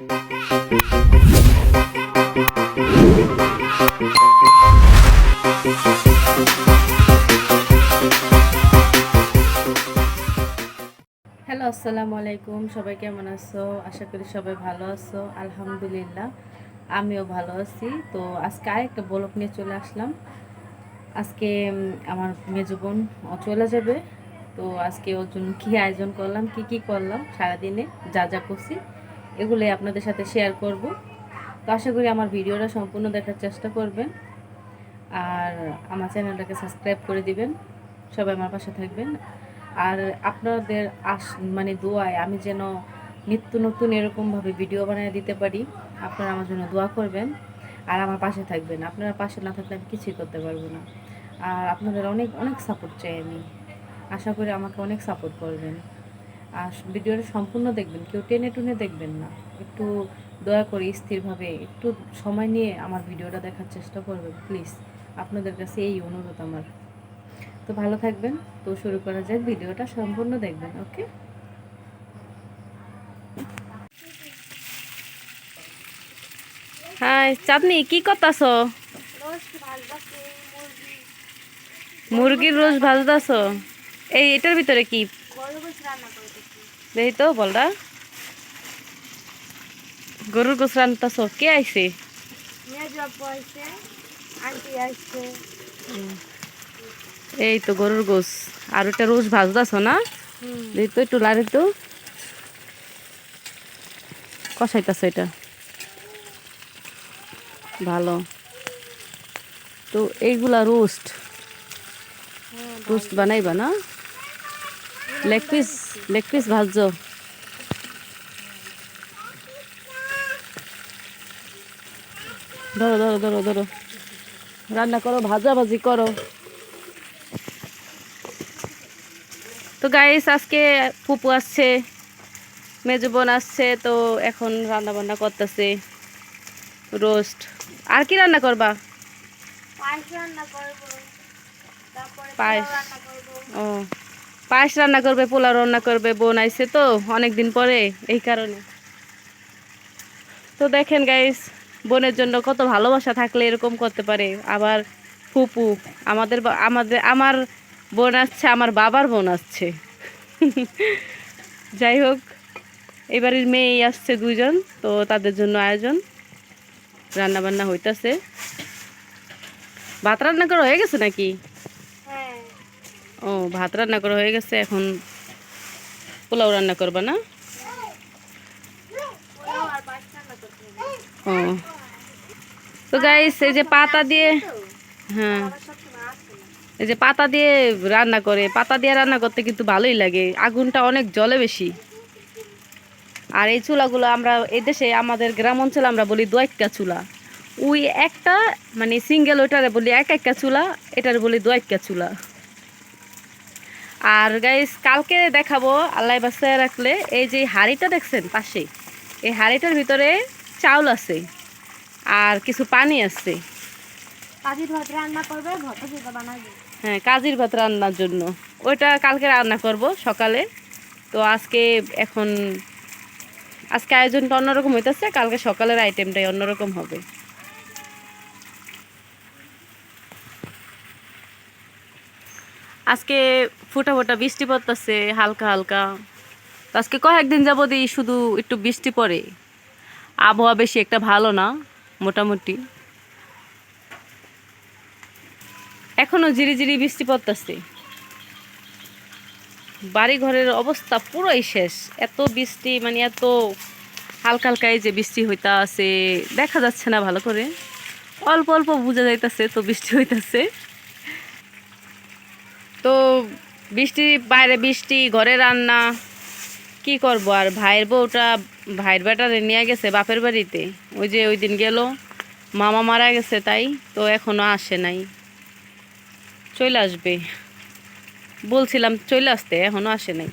Hello, আসসালামু আলাইকুম। সবাই কেমন আছো? আশা করি সবাই ভালো আছো। আলহামদুলিল্লাহ, আমিও ভালো আছি। তো আজকে আরেকটা ব্লগ নিয়ে চলে আসলাম। আজকে আমার মেজো বোন চলে যাবে। তো আজকে ওর জন্য কী আয়োজন করলাম, কি কি করলাম, সারাদিনে যা যা করছি। এগুলোই আপনাদের সাথে শেয়ার করব। তো আশা করি আমার ভিডিওটা সম্পূর্ণ দেখার চেষ্টা করবেন। আর আমার চ্যানেলটাকে সাবস্ক্রাইব করে দিবেন। সবাই আমার পাশে থাকবেন। আর আপনাদের আস মানে দোয়ায় আমি যেন নিত্য নতুন এরকমভাবে ভিডিও বানিয়ে দিতে পারি, আপনারা আমার জন্য দোয়া করবেন। আর আমার পাশে থাকবেন। আপনারা পাশে না থাকলে আমি কিছুই করতে পারব না। আর আপনাদের অনেক অনেক সাপোর্ট চাই আমি। আশা করি আমাকে অনেক সাপোর্ট করবেন। আর ভিডিওটা সম্পূর্ণ দেখবেন, কেউ টেনে টুনে দেখবেন না। একটু দয়া করে স্থিরভাবে, একটু সময় নিয়ে আমার ভিডিওটা দেখার চেষ্টা করবেন প্লিজ আপনাদের কাছে এই অনুরোধ আমার। তো ভালো থাকবেন, তো শুরু করা যাক, ভিডিওটা সম্পূর্ণ দেখবেন ওকে হাই, চাঁদনি, কি করতাছ? মুরগির রোজ ভাজতাছ? এই, এটার ভিতরে কি? দেখি তো বলরা গরুর গোস রান্তাছ কে আইছে? এই তো গরুর গোস আর ওটা রোজ ভাজতাছ না? দেখি তো একটু লাড়ি তো। কষাইতাছ এটা। ভালো। তো এইগুলা রোস্ট। রোস্ট বানাইবা না? লেগ পিস লেগ পিস ভাজছো ধরো ধরো ধরো ধরো। রান্না করো ভাজা ভাজি করো। তো গাইস আজকে ফুপু আসছে মেজো বোন আসছে তো এখন রান্না বান্না করতেছে। রোস্ট। আর কি রান্না করবা? পায়েস রান্না করব তারপরে পায়েস। ও। পায়েস রান্না করবে, পোলাও রান্না করবে, বোন আইছে তো অনেক দিন পরে, এই কারণে। তো দেখেন গাইস বোনের জন্য কত ভালোবাসা থাকলে এরকম করতে পারে। আবার ফুপু, আমাদের আমাদের, আমার বোন আসছে, আমার বাবার বোন আসছে। যাই হোক এবারের মেয়েই আসছে দুজন তো তাদের জন্য আয়োজন। রান্না বান্না হইতাছে। ভাত রান্না করা হয়ে গেছে নাকি? ও, ভাত রান্না করা হয়ে গেছে, এখন পোলাও রান্না করবা না? ও। তো গাইস এই যে পাতা দিয়ে হ্যাঁ এই যে পাতা দিয়ে রান্না করে, পাতা দিয়ে রান্না করতে কিন্তু ভালোই লাগে, আগুনটা অনেক জলে বেশি। আর এই চুলাগুলো আমরা, এই দেশে আমাদের গ্রাম অঞ্চলে আমরা বলি দোয়াক্কা চুলা। ওই একটা মানে সিঙ্গেল ওইটারে বলি এক একটা চুলা, এটারে বলি দু একটা চুলা। আর গাইস কালকে দেখাবো আল্লাহ বাসায় রাখলে এই যে হাঁড়িটা দেখছেন পাশে এই হাঁড়িটার ভিতরে চাউল আছে আর কিছু পানি আছে। কাজির ভাত রান্না করবে ভর্তা যেটা বানাবে। হ্যাঁ কাজির ভাত রান্নার জন্য। ওইটা কালকে রান্না করব সকালে। তো আজকে এখন আজকে আয়োজনটা অন্যরকম হইতেছে কালকে সকালের আইটেমটাই অন্যরকম হবে। আজকে ফোটা ফোটা বৃষ্টি পড়তেছে, হালকা হালকা। তো আজকে কয়েকদিন যাবতই শুধু একটু বৃষ্টি পড়ে। আবহাওয়া বেশি একটা ভালো না, মোটামুটি। এখনও ঝিরি ঝিরি বৃষ্টি পড়তেছে। বাড়ি ঘরের অবস্থা পুরোই শেষ। এত বৃষ্টি মানে এত হালকা হালকা এই যে বৃষ্টি হইতা আছে দেখা যাচ্ছে না ভালো করে। অল্প অল্প বোঝা যাইতাছে তো বৃষ্টি হইতাছে। তো বৃষ্টি, বাইরে বৃষ্টি, ঘরে রান্না, কি করব আর? ভাইয়ের বউটা, ভাইয়ের বেটারে নিয়ে গেছে বাপের বাড়িতে। ওই যে ওই দিন গেল, মামা মারা গেছে তাই, তো এখনও আসে নাই। চলে আসবে। বলছিলাম চলে আসতে, এখনও আসে নাই।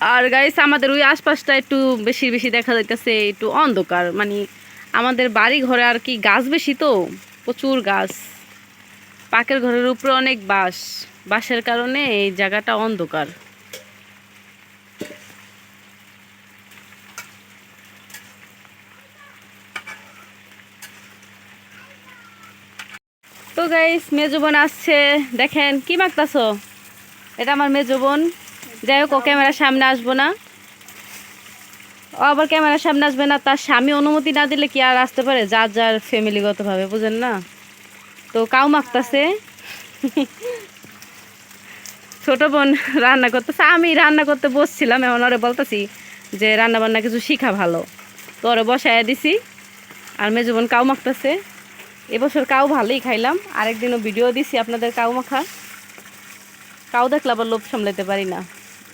আর গাইস আমাদের ওই আশপাশটা একটু বেশি বেশি দেখা যাইতেছে, একটু অন্ধকার। মানে আমাদের বাড়ি ঘরে আর কি গাছ বেশি তো, প্রচুর গাছ। পাকের ঘরের উপরে অনেক বাস বাসের কারণে এই জায়গাটা অন্ধকার। তো গাইস মেজবোন আসছে। দেখেন, কি মাগতাছ এটা আমার মেজবোন যাই হোক, ও ক্যামেরার সামনে আসব না। ও আবার ক্যামেরার সামনে আসবে না, তার স্বামী অনুমতি না দিলে কি আর আসতে পারে? যার যার ফ্যামিলিগতভাবে বুঝেন না? তো কাউ মাখতাছে। ছোট বোন রান্না করতেছে, আমি রান্না করতে বসছিলাম এমন ওরে বলতেছি যে রান্না বান্না কিছু শিখা ভালো। তো ওরে বসায় দিছি, আর মেজো বোন কাউ মাখতেছে। এবছর কাউ ভালোই খাইলাম, আরেকদিনও ভিডিও দিছি আপনাদের কাউ মাখা। কাউ দেখলে আবার লোভ সামলাতে পারি না।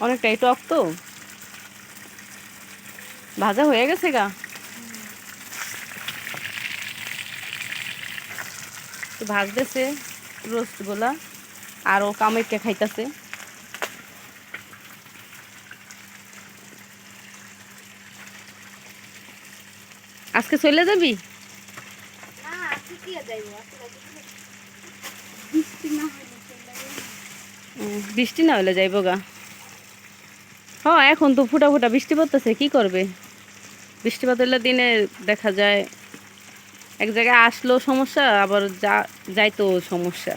অনেকটাই টক তো। ভাজা হয়ে গেছে গা। ভাজতেছে রোস্টগুলা আর ও কামাইকে খাইতেছে। আজকে চলে যাবি? বৃষ্টি না হলে যাইব গা। হ্যাঁ এখন তো ফুটা ফুটা বৃষ্টি পড়তেছে কি করবে? বৃষ্টিপাত হলে দিনে দেখা যায় এক জায়গায় আসলেও সমস্যা, আবার যা, যাইতো সমস্যা।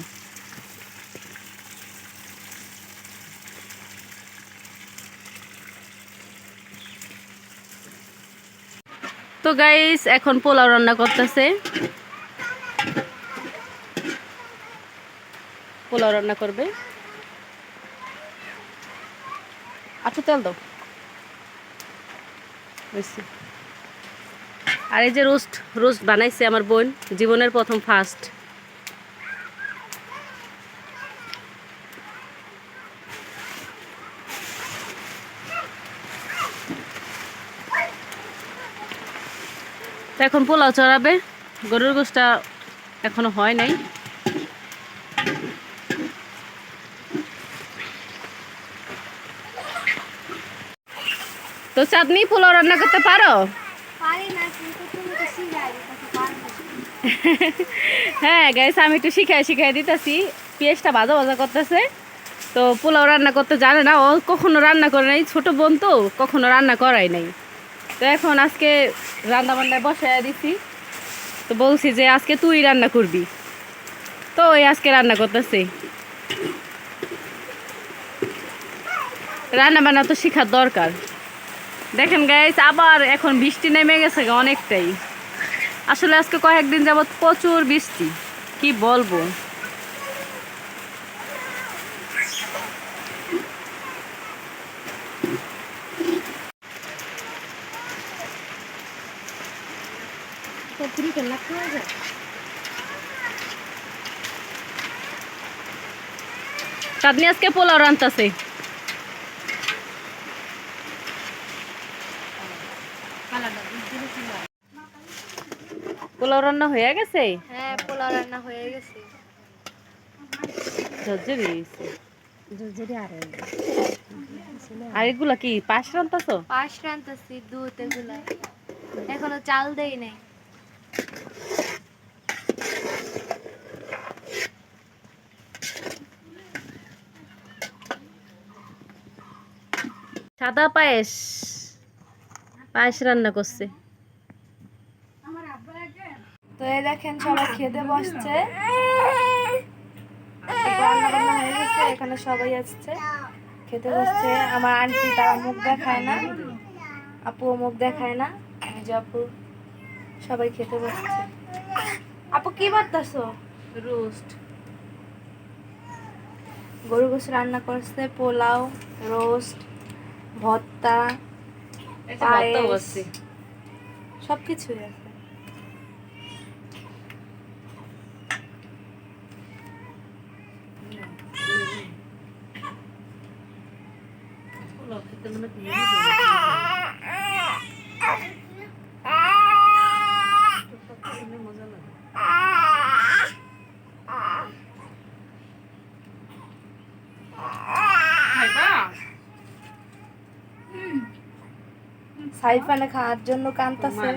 তো গাইস এখন পোলাও রান্না করতেছে। পোলাও রান্না করবে। আচ্ছা তেল দাও। হয়েছে। আর এই যে রোস্ট রোস্ট বানাইছে আমার বোন, জীবনের প্রথম ফার্স্ট এখন পোলাও চড়াবে, গরুর গোষ্ঠটা এখনও হয় নাই। তো চাঁদনি পোলাও রান্না করতে পারি না কিন্তু তুমি তো শিখাই দিতেছো পারব হ্যাঁ গাইস আমি একটু শিখাই শিখাই দিতেছি। পেঁয়াজটা ভাজা ভাজা করতেছে। তো পোলাও রান্না করতে জানে না, ও কখনো রান্না করে নাই, ছোট বোন তো, কখনো রান্না করাই নাই। তো এখন আজকে রান্না বান্নায় বসায় দিছি। তো বলছি যে, আজকে তুই রান্না করবি। তো ওই আজকে রান্না করতেছে। রান্না বান্না তো শেখার দরকার। দেখেন গাইস আবার এখন বৃষ্টি নেমে গেছে অনেকটাই। আসলে আজকে কয়েকদিন যাবৎ প্রচুর বৃষ্টি। কি বলব? চাঁদনি আজকে পোলাও রান্তাছে পোলাও রান্না হয়ে গেছে? হ্যাঁ পোলাও রান্না হয়ে গেছে। ঝরঝরি হয়েছে। আর এগুলা কি পাশ রান্তাছো? পাঁচ রান্তাছি দুধ এগুলা। এখনও চাল দেই নাই। সাদা পায়েস। পায়েস রান্না করছে। এই দেখেন সবাই খেতে বসছে। রান্না হয়ে গেছে এখানে সবাই আসছে। খেতে বসছে। আমার আন্টি তারা মুখ দেখায় না। আপুও মুখ দেখায় না। যে আপু সবাই খেতে বসছে। আপু কি বার্তাছো রোস্ট। গরু গোস রান্না করছে পোলাও রোস্ট ভর্তা এটা ভর্তাও পায়েস। আছে সব কিছুই আছে। লাগে সাইফানে খাওয়ার জন্য কান্তাছে।